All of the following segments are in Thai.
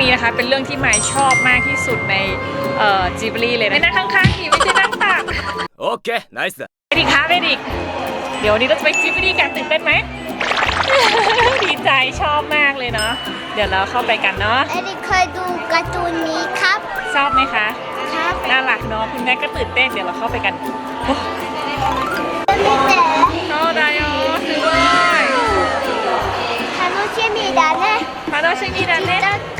นี้นะคะ เป็นเรื่องที่ไมายชอบมากที่สุดในเอ่อจิบลีเลยนะนั่งข้างๆนี่ไม่ใช่นั่งตัก オッケーナイスだ เบดิกคะเบดิก เดี๋ยววันนี้เราจะไปจิบลีกันตื่นเต้นไหม ดีใจชอบมากเลยเนาะ เดี๋ยวเราเข้าไปกันเนาะ เอริเคยดูการ์ตูนนี้ครับ ชอบไหมคะ ครับ น่ารักเนาะ คุณแม่ก็ตื่นเต้น เดี๋ยวเราเข้าไปกันโอ้ 見てそうだよすごい楽しみだね楽しみだねだ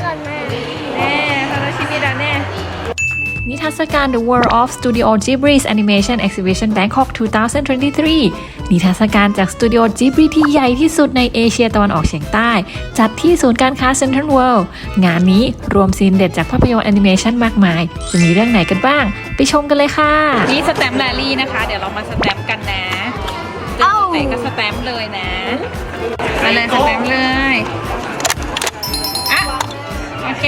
かなね นิทรรศการ The World of Studio Ghibli's Animation Exhibition Bangkok 2023 นิทรรศการจากสตูดิโอ Ghibli ที่ใหญ่ที่สุดในเอเชียตะวันออกเฉียงใต้ จัดที่ศูนย์การค้า Central World งานนี้รวมซีนเด็ดจากภาพยนตร์แอนิเมชันมากมาย จะมีเรื่องไหนกันบ้าง ไปชมกันเลยค่ะ นี่สแตมป์แรลลี่นะคะ เดี๋ยวเรามาสแตมป์กันนะจะอยู่ไหนก็สแตมป์เลยนะมาเลยสแตมป์เลยอะโอเค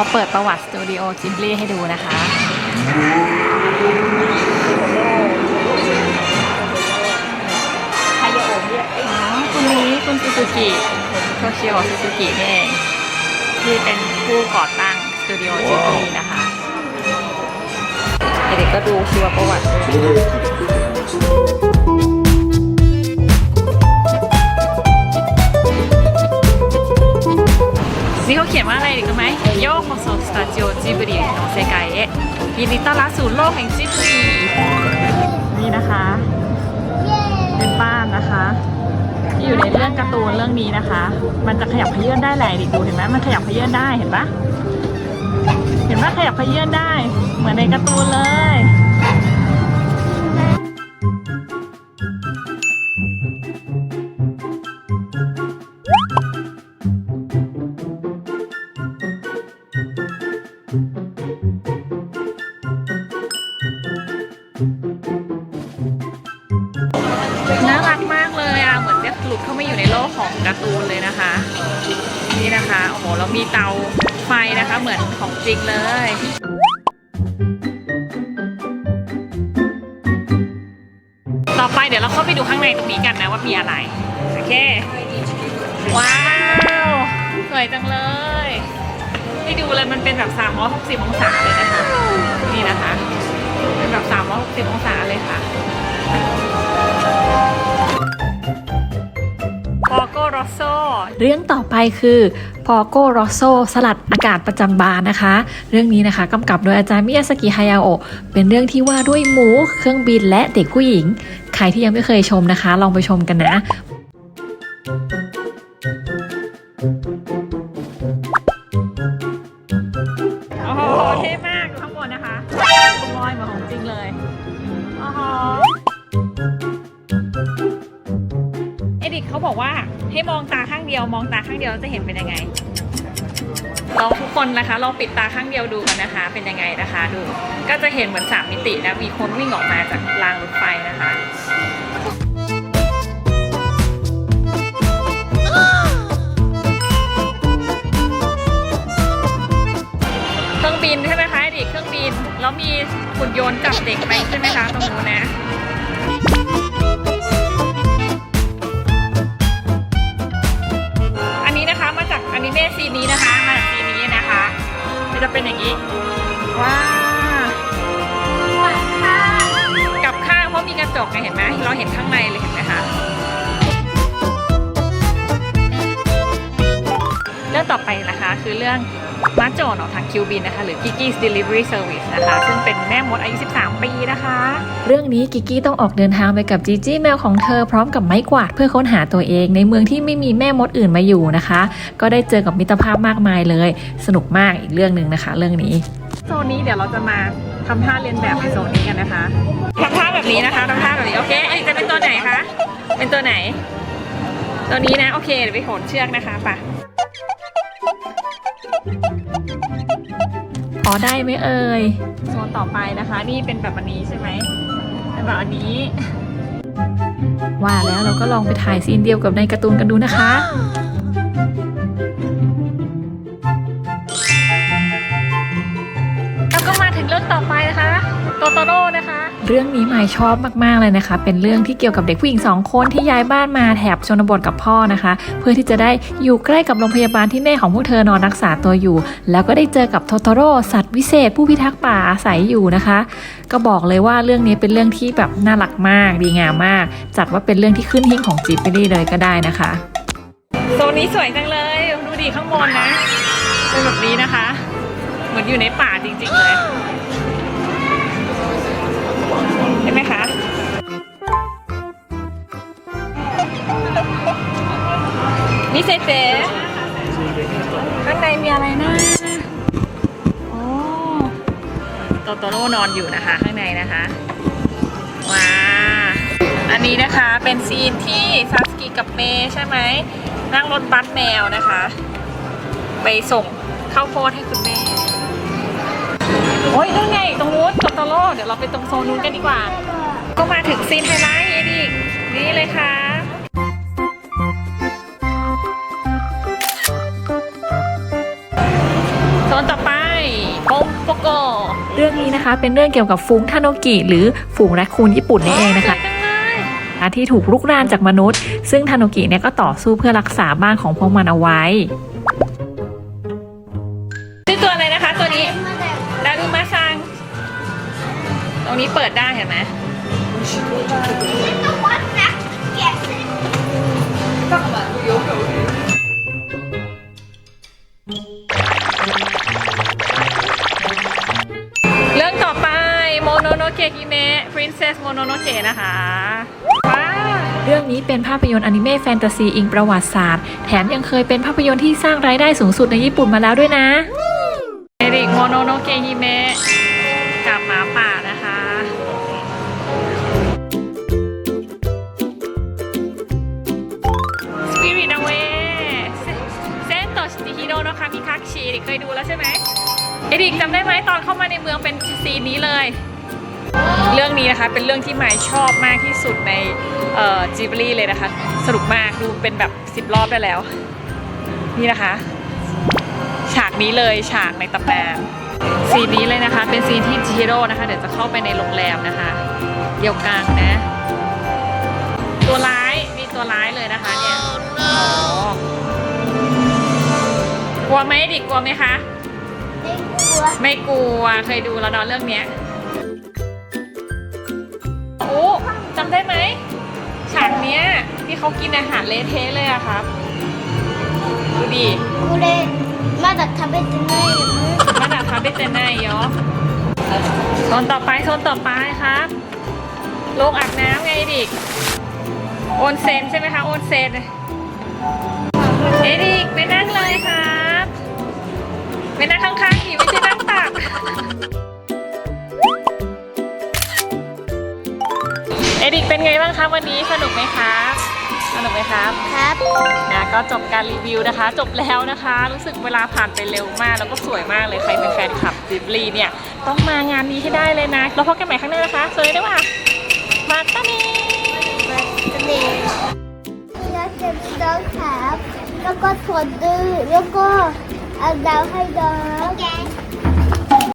เขาเปิดประวัติสตูดิโอจิบลีให้ดูนะคะใครจะโอมเรียกอ๋อคุณนี้คุณซูซูกิโทชิโอซูซูกินี่เองที่เป็นผู้ก่อตั้งสตูดิโอจิบลีนะคะเด็กๆก็ดูชีวประวัติ นี่เขาเขียนว่าอะไรรู้ไหมโยโคโซสตาจิโอจิบลีโนเซกายเอะยินดีต้อนรับสู่โลกแห่งจิบลีนี่นะคะ เป็นบ้านนะคะที่อยู่ในเรื่องการ์ตูนเรื่องนี้นะคะ มันจะขยับเขยื่อนได้แหละดิดูเห็นไหมมันขยับเขยื่อนได้เห็นปะเห็นปะขยับเขยื่อนได้ เหมือนในการ์ตูนเลย น่ารักมากเลยอะ เหมือนได้หลุดเข้ามาอยู่ในโลกของการ์ตูนเลยนะคะ นี่นะคะ โอ้โห เรามีเตาไฟนะคะ เหมือนของจริงเลยต่อไปเดี๋ยวเราเข้าไปดูข้างในตรงนี้กันนะว่ามีอะไร โอเค ว้าว สวยจังเลย ให้ดูเลยมันเป็นแบบ 360 องศาเลยนะคะ นี่นะคะ เป็นแบบ 360 องศาเลยค่ะปอโกโรโซเรื่องต่อไปคือพอโกโรโซสลัดอากาศประจำบานนะคะ เรื่องนี้นะคะกำกับโดยอาจารย์มิยาสกิฮายาโอะเป็นเรื่องที่ว่าด้วยหมู เครื่องบินและเด็กผู้หญิง ใครที่ยังไม่เคยชมนะคะ ลองไปชมกันนะ บอกว่าให้มองตาข้างเดียว มองตาข้างเดียวจะเห็นเป็นยังไง เราทุกคนนะคะลองปิดตาข้างเดียวดูกันนะคะ เป็นยังไงนะคะ ดู ก็จะเห็นเหมือนสามมิตินะมีคนวิ่งออกมาจากรางรถไฟนะคะเครื่องบินใช่ไหมคะเด็กเครื่องบินแล้วมีหุ่นยนต์จับเด็กไปใช่ไหมคะตรงนู้นนะ ต่อไปนะคะ คือเรื่องมาโจนออกทางคิวบินนะคะ หรือ Kiki's Delivery Service นะคะ ซึ่งเป็นแม่มดอายุ 13 ปีนะคะ เรื่องนี้กิกกี้ต้องออกเดินทางไปกับจีจี้แมวของเธอพร้อมกับไม้กวาดเพื่อค้นหาตัวเอง ในเมืองที่ไม่มีแม่มดอื่นมาอยู่นะคะ ก็ได้เจอกับมิตรภาพมากมายเลย สนุกมากอีกเรื่องหนึ่งนะคะ เรื่องนี้โซนนี้เดี๋ยวเราจะมาทำท่าเรียนแบบในโซนนี้กันนะคะทำท่าแบบนี้นะคะทำท่าแบบนี้โอเคเอ้ยจะเป็นตัวไหนคะเป็นตัวไหน ตัวนี้นะโอเคเดี๋ยวไปโหนเชือกนะคะไป อได้ไหมเอ่ยโซนต่อไปนะคะ นี่เป็นแบบอันนี้ใช่ไหมเป็นแบบอันนี้ว่าแล้วเราก็ลองไปถ่ายซีนเดียวกับในการ์ตูนกันดูนะคะแล้วก็มาถึงเรื่องต่อไปนะคะโตโตโร่นะคะ เรื่องนี้หมายชอบมากๆเลยนะคะ เป็นเรื่องที่เกี่ยวกับเด็กผู้หญิงสองคนที่ย้ายบ้านมาแถบชนบทกับพ่อนะคะ เพื่อที่จะได้อยู่ใกล้กับโรงพยาบาลที่แม่ของพวกเธอนอนรักษาตัวอยู่ แล้วก็ได้เจอกับโทโตโร่สัตว์วิเศษ ผู้พิทักษ์ป่าอาศัยอยู่นะคะ ก็บอกเลยว่าเรื่องนี้เป็นเรื่องที่แบบน่ารักมาก ดีงามมาก จัดว่าเป็นเรื่องที่ขึ้นหิ้งของจิบไปได้เลยก็ได้นะคะโซนนี้สวยจังเลยดูดิข้างบนนะเป็นแบบนี้นะคะ เหมือนอยู่ในป่าจริงๆเลย มิเซเตข้างในมีอะไรนะโอ้โตโตโร่นอนอยู่นะคะ ข้างในนะคะว้าอันนี้นะคะเป็นซีนที่ซาสกิกับเมย์ใช่ไหมนั่งรถบัสแมวนะคะ ไปส่งข้าวโพดให้คุณแม่โอ้ยนั่นไงตรงนู้นโตโตโร่เดี๋ยวเราไปตรงโซนนู้นกันดีกว่า ก็มาถึงซีนไฮไลท์เอดิกนี่เลยค่ะ ปมโปโกเรื่องนี้นะคะ เป็นเรื่องเกี่ยวกับฝูงทาโนกิ หรือฝูงแรคคูนญี่ปุ่นนี่เองนะคะสวยจังเลยที่ถูกลุกรานจากมนุษย์ ซึ่งทาโนกิเนี่ยก็ต่อสู้เพื่อรักษาบ้านของพวกมันเอาไว้ชื่อตัวอะไรนะคะ ตัวนี้ดารุมาซัง ตรงนี้เปิดได้เห็นไหม รื่องนี้เป็นภาพยนตร์อนิเมะแฟนตาซีอิงประวัติศาสตร์ แถมยังเคยเป็นภาพยนตร์ที่สร้างรายได้สูงสุดในญี่ปุ่นมาแล้วด้วยนะ เอริกโมโนโนเกะฮิเมะกับหมาป่านะคะ Spirit Away เซนโตชิติฮิโร่นะคะมีคักชีเคยดูแล้วใช่ไหมเอริกจำได้ไหมตอนเข้ามาในเมืองเป็นซีนนี้เลย เรื่องนี้นะคะเป็นเรื่องที่หมชอบมากที่สุดในจิบลี่เลยนะคะ สนุกมากดูเป็นแบบสิบรอบได้แล้ว นี่นะคะ ฉากนี้เลยฉากในตำนานซีนนี้เลยนะคะ เป็นซีนที่จิโร่นะคะ เดี๋ยวจะเข้าไปในโรงแรมนะคะ เดียวกลางนะ ตัวร้ายมีตัวร้ายเลยนะคะเนี่ยกลัวไหมดิกลัวไหมคะ ไม่กลัว ไม่กลัวเคยดูแล้วนอนเรื่องเนี้ย อ้จำได้ไหมฉากเนี้ยที่เขากินอาหารเละเทะเลยอะครับดูดิ これまだ食べてないよね มาดาคาเบเตนไนยอโซนต่อไปโซนต่อไปครับโรงอาบน้ำไงดิกโอนเซนใช่ไหมคะโอนเซนเอดิกไปนั่งเลยครับไปนั่งข้างๆหิวไม่ใช่นั่งตัก เอดิกเป็นไงบ้างคะวันนี้สนุกไหมครับสนุกไหมครับครับนะก็จบการรีวิวนะคะ จบแล้วนะคะ รู้สึกเวลาผ่านไปเร็วมาก แล้วก็สวยมากเลยใครเป็นแฟนคลับจิบลีเนี่ยต้องมางานนี้ให้ได้เลยนะเราพบกันใหม่ครั้งหน้านะคะสวยด้วยว่ะมาตานีมาเด็กนี่นะเจ็บต้องครับแล้วก็ถอดดื้อแล้วก็เอาดาวให้ดอก